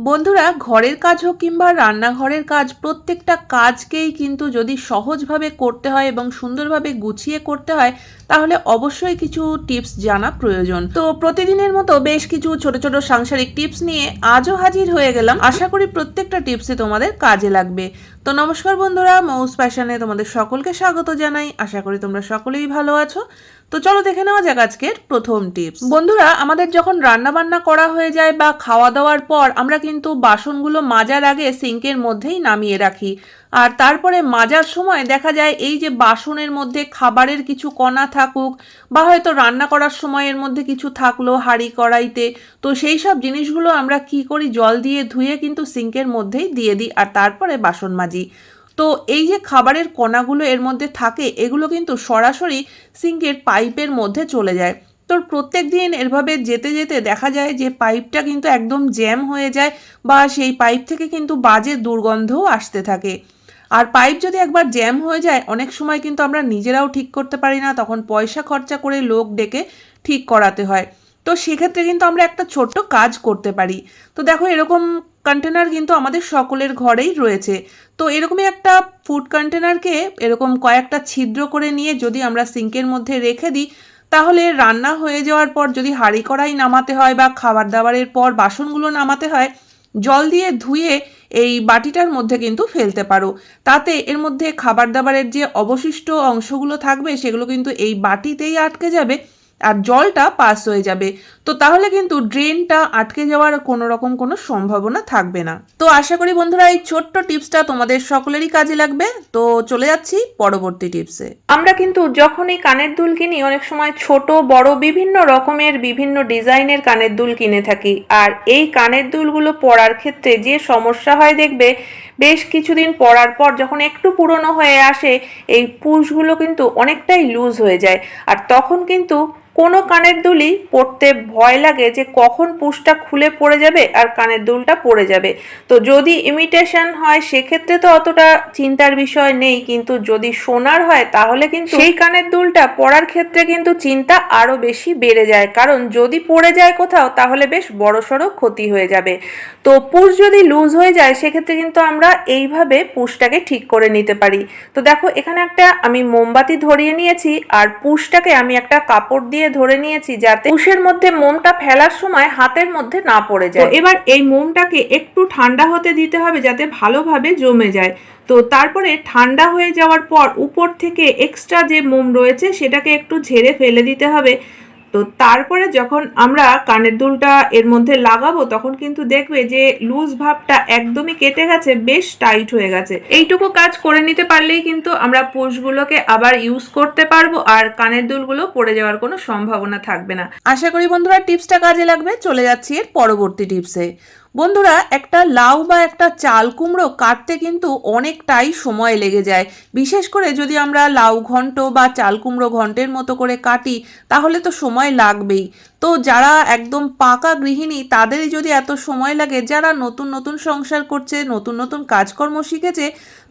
বন্ধুরা, ঘরের কাজ হোক কিংবা রান্নাঘরের কাজ, প্রত্যেকটা কাজকেই কিন্তু যদি সহজভাবে করতে হয় এবং সুন্দরভাবে গুছিয়ে করতে হয় তাহলে অবশ্যই কিছু টিপস জানা প্রয়োজন। তো প্রতিদিনের মতো বেশ কিছু ছোট ছোট সাংসারিক টিপস নিয়ে আজও হাজির হয়ে গেলাম। আশা করি প্রত্যেকটা টিপসে তোমাদের কাজে লাগবে। তো নমস্কার বন্ধুরা, মৌস প্যাশনে তোমাদের সকলকে স্বাগত জানাই। আশা করি তোমরা সকলেই ভালো আছো। তো চলো দেখে নেওয়া যাক আজকের প্রথম টিপস। বন্ধুরা, আমাদের যখন রান্না বান্না করা হয়ে যায় বা খাওয়া দাওয়ার পর, আমরা কিন্তু বাসনগুলো মাজার আগে সিঙ্কের মধ্যেই নামিয়ে রাখি। আর তারপরে মাজার সময় দেখা যায় এই যে বাসনের মধ্যে খাবারের কিছু কণা থাকুক বা হয়তো রান্না করার সময় এর মধ্যে কিছু থাকল, হাঁড়ি কড়াইতে। তো সেই সব জিনিসগুলো আমরা কি করি? জল দিয়ে ধুয়ে কিন্তু সিঙ্কের মধ্যেই দিয়ে দিই আর তারপরে বাসন মাজি। তো এই যে খাবারের কণাগুলো এর মধ্যে থাকে, এগুলো কিন্তু সরাসরি সিঙ্কের পাইপের মধ্যে চলে যায়। তো প্রত্যেক দিন এভাবে যেতে যেতে দেখা যায় যে পাইপটা কিন্তু একদম জ্যাম হয়ে যায় বা সেই পাইপ থেকে কিন্তু বাজে দুর্গন্ধও আসতে থাকে। আর পাইপ যদি একবার জ্যাম হয়ে যায়, অনেক সময় কিন্তু আমরা নিজেরাও ঠিক করতে পারি না, তখন পয়সা খরচা করে লোক ডেকে ঠিক করাতে হয়। তো সেক্ষেত্রে কিন্তু আমরা একটা ছোট্ট কাজ করতে পারি। তো দেখো, এরকম কন্টেনার কিন্তু আমাদের সকলের ঘরেই রয়েছে। তো এরকমই একটা ফুড কন্টেনারকে এরকম কয়েকটা ছিদ্র করে নিয়ে যদি আমরা সিঙ্কের মধ্যে রেখে দিই, তাহলে রান্না হয়ে যাওয়ার পর যদি হাঁড়ি কড়াই নামাতে হয় বা খাবার দাবারের পর বাসনগুলো নামাতে হয় জল দিয়ে ধুয়ে এই বাটিটার মধ্যে কিন্তু ফেলতে পারো। তাতে এর মধ্যে খাবার দাবারের যে অবশিষ্ট অংশগুলো থাকবে, সেগুলো কিন্তু এই বাটিতেই আটকে যাবে। আর জলটা পাস হয়ে যাবে। তো তাহলে কিন্তু ড্রেনটা আটকে যাওয়ার কোনো রকম কোনো সম্ভাবনা থাকবে না। তো আশা করি বন্ধুরা এই ছোট্ট টিপসটা তোমাদের সকলেরই কাজে লাগবে। তো চলে যাচ্ছি পরবর্তী টিপসে। আমরা কিন্তু যখন এই কানের দুল কিনি, অনেক সময় ছোট, বড়, বিভিন্ন রকমের বিভিন্ন ডিজাইনের কানের দুল কিনে থাকি। আর এই কানের দুলগুলো পরার ক্ষেত্রে যে সমস্যা হয় দেখবে, বেশ কিছুদিন পরার পর যখন একটু পুরনো হয়ে আসে, এই পুশগুলো কিন্তু অনেকটাই লুজ হয়ে যায়। আর তখন কিন্তু কোনো কানের দুলই পরতে ভয় লাগে যে কখন পুশটা খুলে পড়ে যাবে আর কানের দুলটা পড়ে যাবে। তো যদি ইমিটেশন হয়, সেক্ষেত্রে তো অতটা চিন্তার বিষয় নেই, কিন্তু যদি সোনার হয়, তাহলে কিন্তু সেই কানের দুলটা পরার ক্ষেত্রে কিন্তু চিন্তা আরও বেশি বেড়ে যায়। কারণ যদি পড়ে যায় কোথাও, তাহলে বেশ বড়সড় ক্ষতি হয়ে যাবে। তো পুষ যদি লুজ হয়ে যায়, সেক্ষেত্রে কিন্তু আমরা এইভাবে পুষটাকে ঠিক করে নিতে পারি। তো দেখো, এখানে একটা আমি মোমবাতি ধরিয়ে নিয়েছি, আর পুশটাকে আমি একটা কাপড় দিয়ে ধরে নিয়েছি যাতে কুশের মধ্যে মোমটা ফেলার সময় হাতের মধ্যে না পড়ে যায়। এবার এই মোমটাকে একটু ঠান্ডা হতে দিতে হবে যাতে ভালোভাবে জমে যায়। তো তারপরে ঠান্ডা হয়ে যাওয়ার পর উপর থেকে এক্সট্রা যে মোম রয়েছে সেটাকে একটু ঝেড়ে ফেলে দিতে হবে। তো তারপরে যখন আমরা কানের দুলটা এর মধ্যে লাগাবো, তখন কিন্তু দেখবে যে লুজ ভাবটা একদমই কেটে গেছে, বেশ টাইট হয়ে গেছে। এইটুকু কাজ করে নিতে পারলেই কিন্তু আমরা পুষগুলোকে আবার ইউজ করতে পারব আর কানের দুলগুলো পড়ে যাওয়ার কোনো সম্ভাবনা থাকবে না। আশা করি বন্ধুরা টিপসটা কাজে লাগবে, চলে যাচ্ছি এর পরবর্তী টিপসে। বন্ধুরা, একটা লাউ বা একটা চাল কুমড়ো কাটতে কিন্তু অনেকটাই সময় লেগে যায়। বিশেষ করে যদি আমরা লাউ ঘন্ট বা চাল কুমড়ো ঘন্টের মতো করে কাটি, তাহলে তো সময় লাগবেই। তো যারা একদম পাকা গৃহিণী, তাদেরই যদি এত সময় লাগে, যারা নতুন নতুন সংসার করছে, নতুন নতুন কাজকর্ম শিখেছে,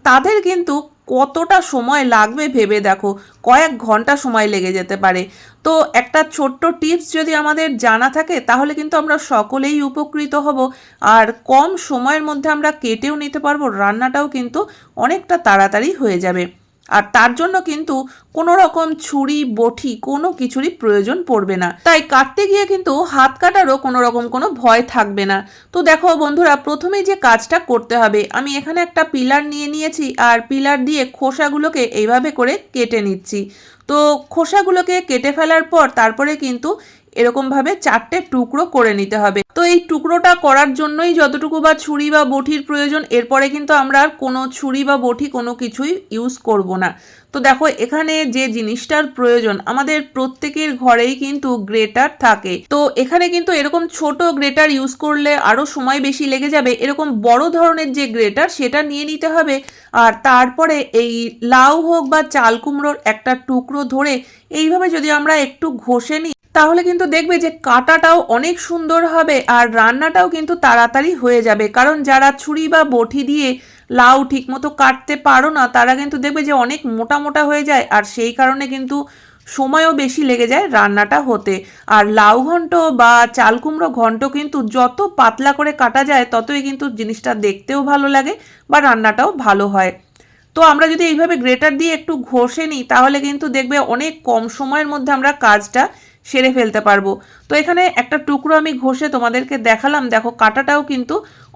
তাদের কিন্তু কতটা সময় লাগবে ভেবে দেখো? কয়েক ঘণ্টা সময় লেগে যেতে পারে। তো একটা ছোট্ট টিপস যদি আমাদের জানা থাকে, তাহলে কিন্তু আমরা সকলেই উপকৃত হব। আর কম সময়ের মধ্যে আমরা কেটেও নিতে পারব, রান্নাটাও কিন্তু অনেকটা তাড়াতাড়ি হয়ে যাবে। আর তার জন্য কিন্তু কোনো রকম ছুরি বটি কোনো কিছুরই প্রয়োজন পড়বে না। তাই কাটতে গিয়ে কিন্তু হাত কাটারও কোনো রকম কোনো ভয় থাকবে না। তো দেখো বন্ধুরা, প্রথমেই যে কাজটা করতে হবে, আমি এখানে একটা পিলার নিয়ে নিয়েছি আর পিলার দিয়ে খোসাগুলোকে এইভাবে করে কেটে নিচ্ছি। তো খোসাগুলোকে কেটে ফেলার পর তারপরে কিন্তু এরকমভাবে চারটে টুকরো করে নিতে হবে। তো এই টুকরোটা করার জন্যই যতটুকু বা ছুরি বা বটির প্রয়োজন, এরপরে কিন্তু আমরা আর কোনো ছুরি বা বটি কোনো কিছুই ইউজ করব না। তো দেখো, এখানে যে জিনিসটার প্রয়োজন আমাদের প্রত্যেকের ঘরেই কিন্তু গ্রেটার থাকে। তো এখানে কিন্তু এরকম ছোট গ্রেটার ইউজ করলে আরও সময় বেশি লেগে যাবে। এরকম বড় ধরনের যে গ্রেটার, সেটা নিয়ে নিতে হবে। আর তারপরে এই লাউ হোক বা চাল কুমড়োর একটা টুকরো ধরে এইভাবে যদি আমরা একটু ঘষে নিই তাহলে কিন্তু দেখবে যে কাটাটাও অনেক সুন্দর হবে আর রান্নাটাও কিন্তু তাড়াতাড়ি হয়ে যাবে। কারণ যারা ছুরি বা বটি দিয়ে লাউ ঠিকমতো কাটতে পারো না, তারা কিন্তু দেখবে যে অনেক মোটা মোটা হয়ে যায় আর সেই কারণে কিন্তু সময়ও বেশি লেগে যায় রান্নাটা হতে। আর লাউ ঘন্ট বা চাল কুমড়ো ঘন্ট কিন্তু যত পাতলা করে কাটা যায়, ততই কিন্তু জিনিসটা দেখতেও ভালো লাগে বা রান্নাটাও ভালো হয়। তো আমরা যদি এইভাবে গ্রেটার দিয়ে একটু ঘষে নিই, তাহলে কিন্তু দেখবে অনেক কম সময়ের মধ্যে আমরা কাজটা সেরে ফেলতে পারব। তো এখানে একটা টুকরো আমি ঘষে তোমাদেরকে দেখালাম। দেখো, কাটাটাও কিন্তু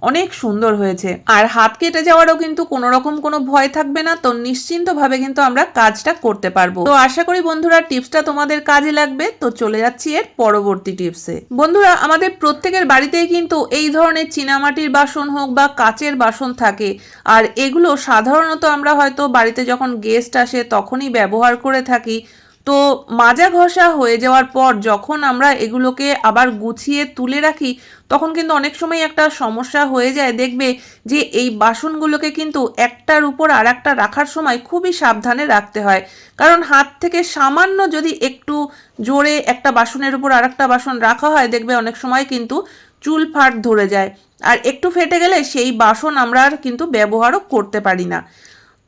অনেক সুন্দর হয়েছে। আর হাত কেটে যাওয়ারও কিন্তু কোনো রকম কোনো ভয় থাকবে না। তো নিশ্চিন্তভাবে কিন্তু আমরা কাজটা করতে পারব। তো আশা করি বন্ধুরা টিপসটা তোমাদের কাজে লাগবে। তো চলে যাচ্ছি এর পরবর্তী টিপসে। বন্ধুরা, আমাদের প্রত্যেকের বাড়িতেই কিন্তু এই ধরনের চীনামাটির বাসন হোক বা কাচের বাসন থাকে। আর এগুলো সাধারণত আমরা হয়তো বাড়িতে যখন গেস্ট আসে তখনই ব্যবহার করে থাকি। তো মাজা ঘষা হয়ে যাওয়ার পর যখন আমরা এগুলোকে আবার গুছিয়ে তুলে রাখি, তখন কিন্তু অনেক সময় একটা সমস্যা হয়ে যায়। দেখবে যে এই বাসনগুলোকে কিন্তু একটার উপর আর একটা রাখার সময় খুবই সাবধানে রাখতে হয়। কারণ হাত থেকে সামান্য যদি একটু জোরে একটা বাসনের উপর আর একটা বাসন রাখা হয়, দেখবে অনেক সময় কিন্তু চুল ফাট ধরে যায়। আর একটু ফেটে গেলে সেই বাসন আমরা আর কিন্তু ব্যবহারও করতে পারি না।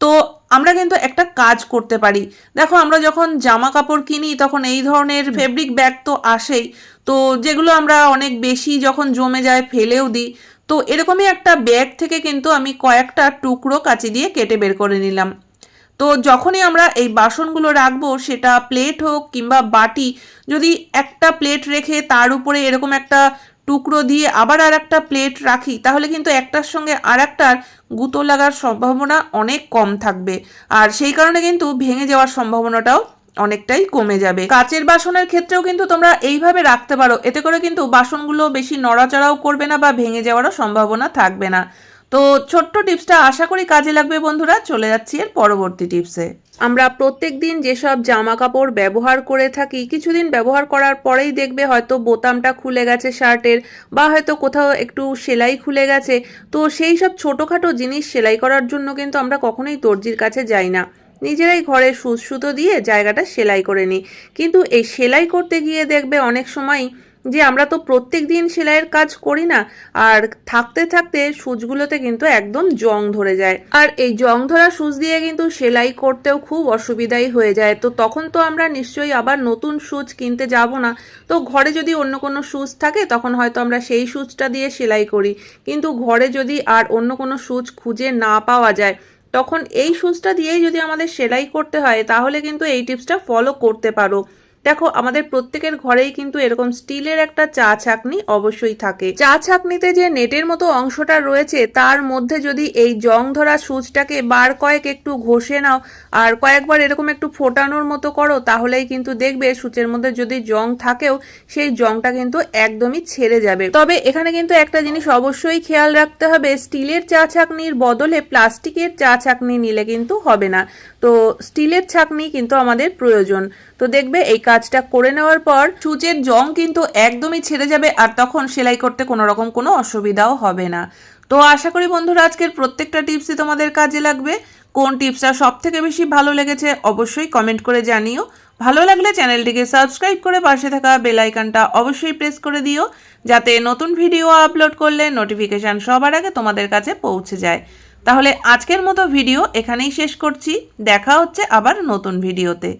তো আমরা কিন্তু একটা কাজ করতে পারি। দেখো আমরা যখন জামা কাপড় কিনি তখন এই ধরনের ফেব্রিক ব্যাগ তো আসেই। তো যেগুলো আমরা অনেক বেশি যখন জমে যায় ফেলেও দিই। তো এরকমই একটা ব্যাগ থেকে কিন্তু আমি কয়েকটা টুকরো কাঁচি দিয়ে কেটে বের করে নিলাম। তো যখনই আমরা এই বাসনগুলো রাখব সেটা প্লেট হোক কিংবা বাটি যদি একটা প্লেট রেখে তার উপরে এরকম একটা টুকরো দিয়ে আবার আর একটা প্লেট রাখি, তাহলে কিন্তু একটার সঙ্গে আর একটার গুঁতো লাগার সম্ভাবনা অনেক কম থাকবে। আর সেই কারণে কিন্তু ভেঙে যাওয়ার সম্ভাবনাটাও অনেকটাই কমে যাবে। কাচের বাসনের ক্ষেত্রেও কিন্তু তোমরা এইভাবে রাখতে পারো, এতে করে কিন্তু বাসনগুলো বেশি নড়াচড়াও করবে না বা ভেঙে যাওয়ারও সম্ভাবনা থাকবে না। তো ছোট্ট টিপসটা আশা করি কাজে লাগবে বন্ধুরা, চলে যাচ্ছি এর পরবর্তী টিপসে। আমরা প্রত্যেক দিন যেসব জামা কাপড় ব্যবহার করে থাকি, কিছুদিন ব্যবহার করার পরেই দেখবে হয়তো বোতামটা খুলে গেছে শার্টের, বা হয়তো কোথাও একটু সেলাই খুলে গেছে। তো সেই সব ছোটোখাটো জিনিস সেলাই করার জন্য কিন্তু আমরা কখনোই দর্জির কাছে যাই না। নিজেরাই ঘরে সুতো দিয়ে জায়গাটা সেলাই করে নিই। কিন্তু এই সেলাই করতে গিয়ে দেখবে অনেক সময় যে আমরা তো প্রত্যেক দিন সেলাইয়ের কাজ করি না, আর থাকতে থাকতে সুচগুলোতে কিন্তু একদম জং ধরে যায়। আর এই জং ধরা সুচ দিয়ে কিন্তু সেলাই করতেও খুব অসুবিধাই হয়ে যায়। তো তখন তো আমরা নিশ্চয়ই আবার নতুন সুচ কিনতে যাব না। তো ঘরে যদি অন্য কোনো সুচ থাকে, তখন হয়তো আমরা সেই সুচটা দিয়ে সেলাই করি। কিন্তু ঘরে যদি আর অন্য কোনো সুচ খুঁজে না পাওয়া যায়, তখন এই সুচটা দিয়েই যদি আমাদের সেলাই করতে হয়, তাহলে কিন্তু এই টিপসটা ফলো করতে পারো। দেখো, আমাদের প্রত্যেকের ঘরেই কিন্তু এরকম স্টিলের একটা চা ছাকনি অবশ্যই থাকে। চা ছাকনিতে যে নেটের মতো অংশটা রয়েছে, তার মধ্যে যদি এই জং ধরা সুচটাকে বার কয়েক একটু ঘষে নাও আর কয়েকবার এরকম একটু ফোটানোর মতো করো, তাহলেই কিন্তু দেখবে সুচের মধ্যে যদি জং থাকেও, সেই জংটা কিন্তু একদমই ছেড়ে যাবে। তবে এখানে কিন্তু একটা জিনিস অবশ্যই খেয়াল রাখতে হবে, স্টিলের চা ছাকনির বদলে প্লাস্টিকের চা ছাকনি নিলে কিন্তু হবে না। তো স্টিলের ছাকনি কিন্তু আমাদের প্রয়োজন। তো দেখবে এই কাজটা করে নেওয়ার পর সূচের জং কিন্তু একদমই ছেড়ে যাবে আর তখন সেলাই করতে কোনো রকম কোনো অসুবিধাও হবে না। তো আশা করি বন্ধুরা আজকের প্রত্যেকটা টিপসই তোমাদের কাজে লাগবে। কোন টিপসটা সব থেকে বেশি ভালো লেগেছে অবশ্যই কমেন্ট করে জানিও। ভালো লাগলে চ্যানেলটিকে সাবস্ক্রাইব করে পাশে থাকা বেল আইকনটা অবশ্যই প্রেস করে দিও, যাতে নতুন ভিডিও আপলোড করলে নোটিফিকেশান সবার আগে তোমাদের কাছে পৌঁছে যায়। তাহলে আজকের মতো ভিডিও এখানেই শেষ করছি। দেখা হচ্ছে আবার নতুন ভিডিওতে।